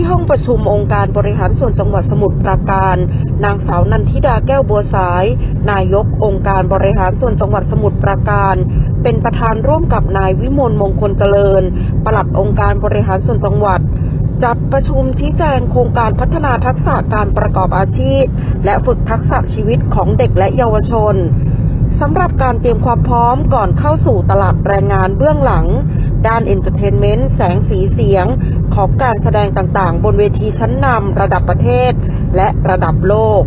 ที่ห้องประชุมองค์การบริหารส่วนจังหวัดสมุทรปราการ นางสาวนันทิดาแก้วบัวสาย นายกองค์การบริหารส่วนจังหวัดสมุทรปราการ เป็นประธานร่วมกับนายวิมลมงคลเจริญ ปลัดองค์การบริหารส่วนจังหวัดจัดประชุมชี้แจงโครงการพัฒนาทักษะการประกอบอาชีพ และฝึกทักษะชีวิตของเด็กและเยาวชนสำหรับการเตรียมความพร้อมก่อนเข้าสู่ตลาดแรงงานเบื้องหลัง ด้านเอนเตอร์เทนเมนต์แสงสีเสียง ของการแสดงต่างๆ บนเวทีชั้นนำระดับประเทศและระดับโลก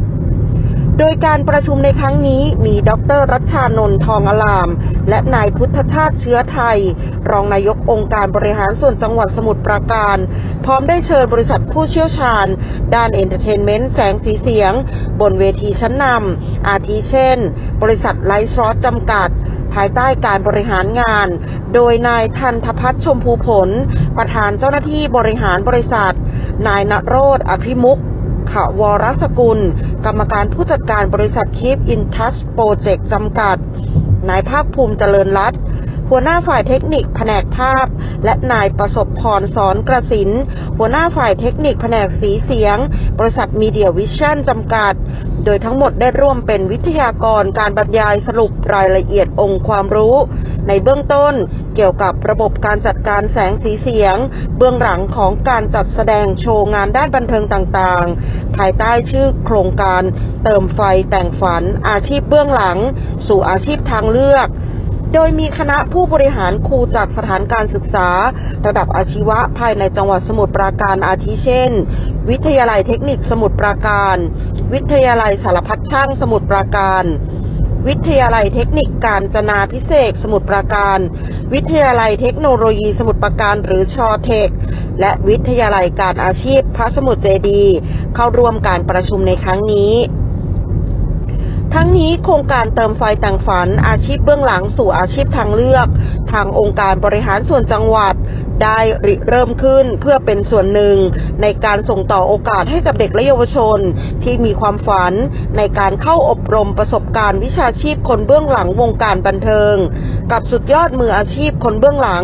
โดยการประชุมในครั้งนี้มีดรรัชชานนท์ทองอลาม และนายพุทธชาติเชื้อไทย รองนายกองค์การบริหารส่วนจังหวัดสมุทรปราการ พร้อมได้เชิญบริษัทผู้เชี่ยวชาญ ด้านเอนเตอร์เทนเมนต์แสงสีเสียง บนเวทีชั้นนำอาทิเช่น บริษัทไลท์ซอสจำกัดภายใต้การบริหารงาน โดยนายทันทพัฒน์ชมพูผล ประธานเจ้าหน้าที่บริหารบริษัท นายนโรธอภิมุขขวรสกุล กรรมการผู้จัดการบริษัทคีฟอินทัชโปรเจกต์จำกัด นายภาคภูมิเจริญรัตน์หัวหน้าฝ่ายเทคนิคแผนกภาพ และนายประสบพรสอนกระสิน หัวหน้าฝ่ายเทคนิคแผนกสีเสียง บริษัทมีเดียวิชั่นจำกัด โดยทั้งหมดได้ร่วมเป็นวิทยากรการบรรยายสรุปรายละเอียดองค์ความรู้ ในเบื้องต้นเกี่ยวกับระบบการจัดการแสงสีเสียง เบื้องหลังของการจัดแสดงโชว์งานด้านบันเทิงต่างๆ ภายใต้ชื่อโครงการเติมไฟแต่งฝันอาชีพเบื้องหลัง สู่อาชีพทางเลือกโดยมีคณะผู้บริหารครูจากสถานการศึกษา ระดับอาชีวะภายในจังหวัดสมุทรปราการอาทิเช่น วิทยาลัยเทคนิคสมุทรปราการ วิทยาลัยสารพัดช่างสมุทรปราการ วิทยาลัยเทคนิคการจนาพิเศษสมุทรปราการ วิทยาลัยเทคโนโลยีสมุทรปราการหรือชอเทค และวิทยาลัยการอาชีพพระสมุทรเจดี เข้าร่วมการประชุมในครั้งนี้ ทั้งนี้โครงการเติมไฟต่างฝันอาชีพเบื้องหลังสู่อาชีพทางเลือก ทางองค์การบริหารส่วนจังหวัด ได้ริเริ่มขึ้นเพื่อเป็นส่วนหนึ่งในการส่งต่อโอกาสให้กับเด็กและเยาวชน ที่มีความฝันในการเข้าอบรมประสบการณ์วิชาชีพคนเบื้องหลังวงการบันเทิง กับสุดยอดมืออาชีพคนเบื้องหลัง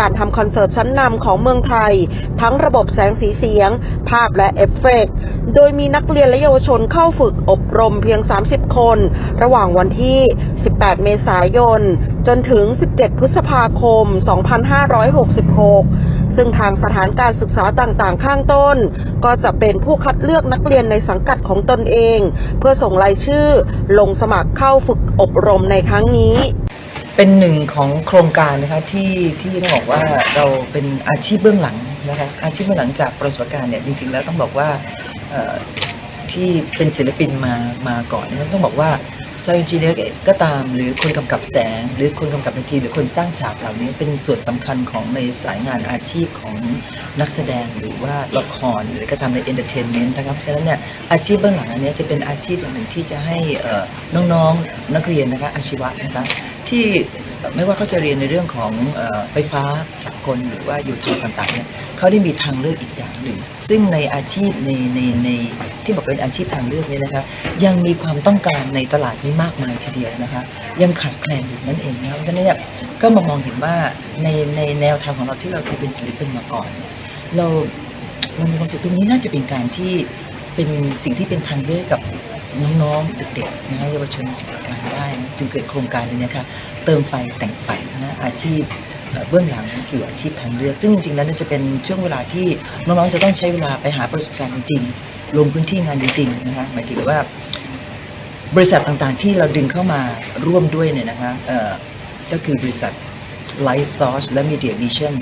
การทำคอนเสิร์ตชั้นนำของเมืองไทย ทั้งระบบแสงสีเสียง ภาพและเอฟเฟกต์โดยมีนักเรียนและเยาวชนเข้าฝึกอบรมเพียง 30 คน ระหว่างวันที่ 18 เมษายน จนถึง 17 พฤษภาคม 2566 ซึ่งทางสถานการศึกษาต่างๆ ข้างต้น ก็จะเป็นผู้คัดเลือกนักเรียนในสังกัดของตนเอง เพื่อส่งรายชื่อลงสมัครเข้าฝึกอบรมในครั้งนี้ เป็นหนึ่งของโครงการนะคะที่ที่ต้องบอกว่าเราเป็นอาชีพเบื้องหลังนะคะอาชีพเบื้องหลังจากประสบการณ์เนี่ยจริงๆ แล้วต้องบอกว่าที่เป็นศิลปินมามาก่อนนี่ยต้องบอกว่า ซาวด์จีเนียก็ตาม หรือคนกำกับแสง หรือคนกำกับดนตรีหรือคนสร้างฉากเหล่านี้เป็นส่วนสำคัญของในสายงานอาชีพของนักแสดงหรือว่าละครหรือก็ทำในเอนเตอร์เทนเมนต์นะครับฉะนั้นเนี่ยอาชีพเบื้องหลังอันนี้จะเป็นอาชีพหนึ่งที่จะให้เอ่อน้องๆนักเรียนนะคะอาชีวะนะคะที่ ไม่ว่าเขาจะเรียนในเรื่องของอไฟฟ้าจักรกลหรือว่าอยู่ทางต่างๆเนี่ยเขาได้มีทางเลือกอีกอย่างหนึ่ง ซึ่งในอาชีพในในในที่บอกเป็นอาชีพทางเลือกเนี่ยนะคะยังมีความต้องการในตลาดนี้มากมายทีเดียวนะคะ ยังขาดแคลนอยู่นั่นเองนะเพราะฉะนั้นเนี่ยก็มามองเห็นว่าในในแนวทางของเราที่เราเคยเป็นศิลปินมาก่อนเนี่ยเราเรามีความสึกตรงนี้น่าจะเป็นการที่เป็นสิ่งที่เป็นทางเลือกกับ น้องๆเด็กๆนะคะเยาวชนสิบประการได้นะจึงเกิดโครงการนี้นะคะเติมไฟแต่งไฟนะอาชีพเบื้องหลังสู่อาชีพทางเลือก ซึ่งจริงๆแล้วจะเป็นช่วงเวลาที่น้องๆจะต้องใช้เวลาไปหาประสบการณ์จริงๆลงพื้นที่งานจริงๆนะคะหมายถึงว่าบริษัทต่างๆที่เราดึงเข้ามาร่วมด้วยเนี่ยนะคะก็คือบริษัท Light Source และ Media Vision